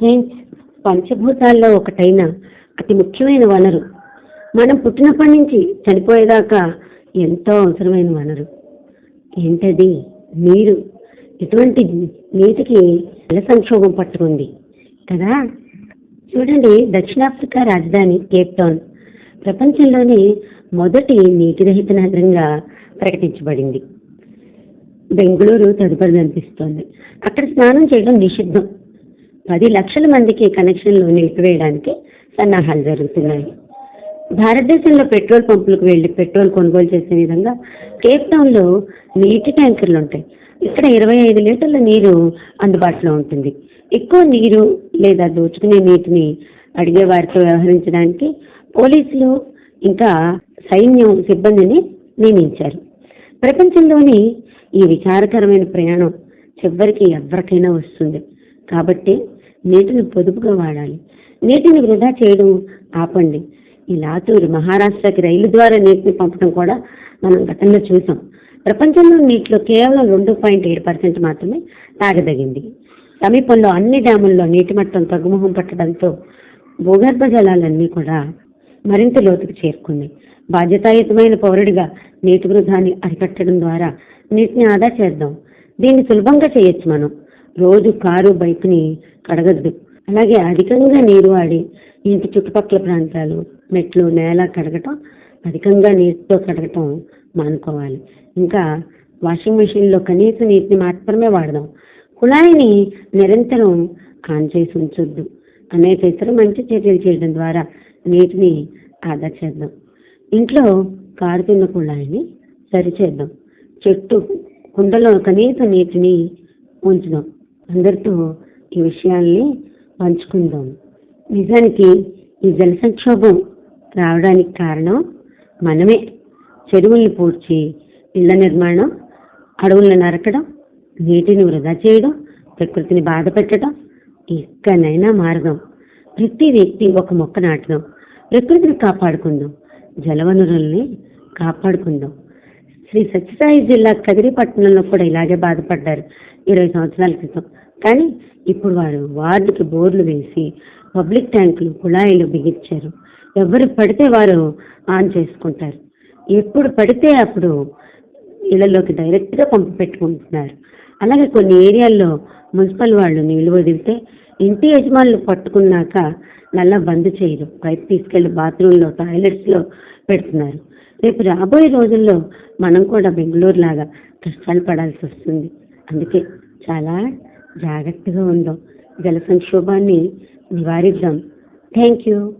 Science పంచభూతాల్లో ఒకటైన అతి ముఖ్యమైన వనరు. మనం పుట్టినప్పటి నుంచి చనిపోయేదాకా ఎంతో అవసరమైన వనరు. ఏంటది? నీరు. ఇటువంటి నీటికి జల సంక్షోభం పట్టుకుంది కదా? చూడండి దక్షిణాఫ్రికా రాజధాని కేప్ టౌన్. ప్రపంచంలోనే మొదటి నీటిరహిత నగరంగా ప్రకటించబడింది. బెంగళూరు తదుపరి కనిపిస్తోంది అక్కడ స్నానం చేయడం నిషిద్ధం. పది లక్షల మందికి కనెక్షన్లు నిలిపివేయడానికి సన్నాహాలు జరుగుతున్నాయి. భారతదేశంలో పెట్రోల్ పంపులకు వెళ్ళి పెట్రోల్ కొనుగోలు చేసే విధంగా కేప్ టౌన్లో నీటి ట్యాంకర్లు ఉంటాయి. ఇక్కడ ఇరవై ఐదు లీటర్ల నీరు అందుబాటులో ఉంటుంది. ఎక్కువ నీరు లేదా దోచుకునే నీటిని అడిగే వారితో వ్యవహరించడానికి పోలీసులు ఇంకా సైన్యం సిబ్బందిని నియమించారు. ప్రపంచంలోని ఈ విచారకరమైన ప్రయాణం చివరికి ఎవరికైనా వస్తుంది. కాబట్టి నీటిని పొదుపుగా వాడాలి. నీటిని వృధా చేయడం ఆపండి. ఈ లాతూరు మహారాష్ట్రకి రైలు ద్వారా నీటిని పంపడం కూడా మనం గతంలో చూసాం. ప్రపంచంలో నీటిలో కేవలం రెండు పాయింట్ ఏడు పర్సెంట్ మాత్రమే తాగదగింది. సమీపంలో అన్ని డ్యాముల్లో నీటి మట్టం తగ్గుముఖం పట్టడంతో భూగర్భ జలాలన్నీ కూడా మరింత లోతుకు చేరుకుంది. బాధ్యతాయుతమైన పౌరుడిగా నీటి వృధాన్ని అరికట్టడం ద్వారా నీటిని ఆదా చేద్దాం. దీన్ని సులభంగా చేయొచ్చు మనం. రోజు కారు బైక్ని కడగద్దు అలాగే అధికంగా నీరు వాడి ఇంటి చుట్టుపక్కల ప్రాంతాలు మెట్లు నేల కడగటం అధికంగా నీటితో కడగటం మానుకోవాలి. ఇంకా వాషింగ్ మెషిన్లో కనీస నీటిని మాత్రమే వాడదాం. కుళాయిని నిరంతరం ఆన్ చేసి ఉంచొద్దు. అనేక ఇతర మంచి చర్యలు చేయడం ద్వారా నీటిని ఆదా చేద్దాం. ఇంట్లో కారుతున్న కుళాయిని సరిచేద్దాం. చెట్టు కుండలో కనీస నీటిని ఉంచుదాం. అందరితో ఈ విషయాల్ని పంచుకుందాం. నిజానికి ఈ జల సంక్షోభం రావడానికి కారణం మనమే. చెరువుల్ని పూడ్చి ఇళ్ళ నిర్మాణం అడవులను నరకడం నీటిని వృధా చేయడం ప్రకృతిని బాధ పెట్టడం ఎక్కడైనా మార్గం ప్రతి వ్యక్తి ఒక మొక్క నాటడం ప్రకృతిని కాపాడుకుందాం. జలవనరుల్ని కాపాడుకుందాం. శ్రీ సత్యసాయి జిల్లా కదిరిపట్నంలో కూడా ఇలాగే బాధపడ్డారు ఇరవై సంవత్సరాల క్రితం. కానీ ఇప్పుడు వారు వార్డుకి బోర్లు వేసి పబ్లిక్ ట్యాంకులు కుళాయిలు బిగించారు. ఎవరు పడితే వారు ఆన్ చేసుకుంటారు. ఎప్పుడు పడితే అప్పుడు ఇళ్ళలోకి డైరెక్ట్గా పంపు పెట్టుకుంటున్నారు అలాగే కొన్ని ఏరియాల్లో మున్సిపల్ వాళ్ళు నీళ్ళు వదిలితే ఇంటి యజమానులు పట్టుకున్నాక నల్ల బంద్ చేయరు. పైపు తీసుకెళ్ళి బాత్రూంలో టాయిలెట్స్లో పెడుతున్నారు. రేపు రాబోయే రోజుల్లో మనం కూడా బెంగళూరు లాగా కష్టాలు పడాల్సి వస్తుంది. అందుకే చాలా జాగ్రత్తగా ఉందాం. జల సంక్షోభాన్ని నివారిద్దాం. Thank you.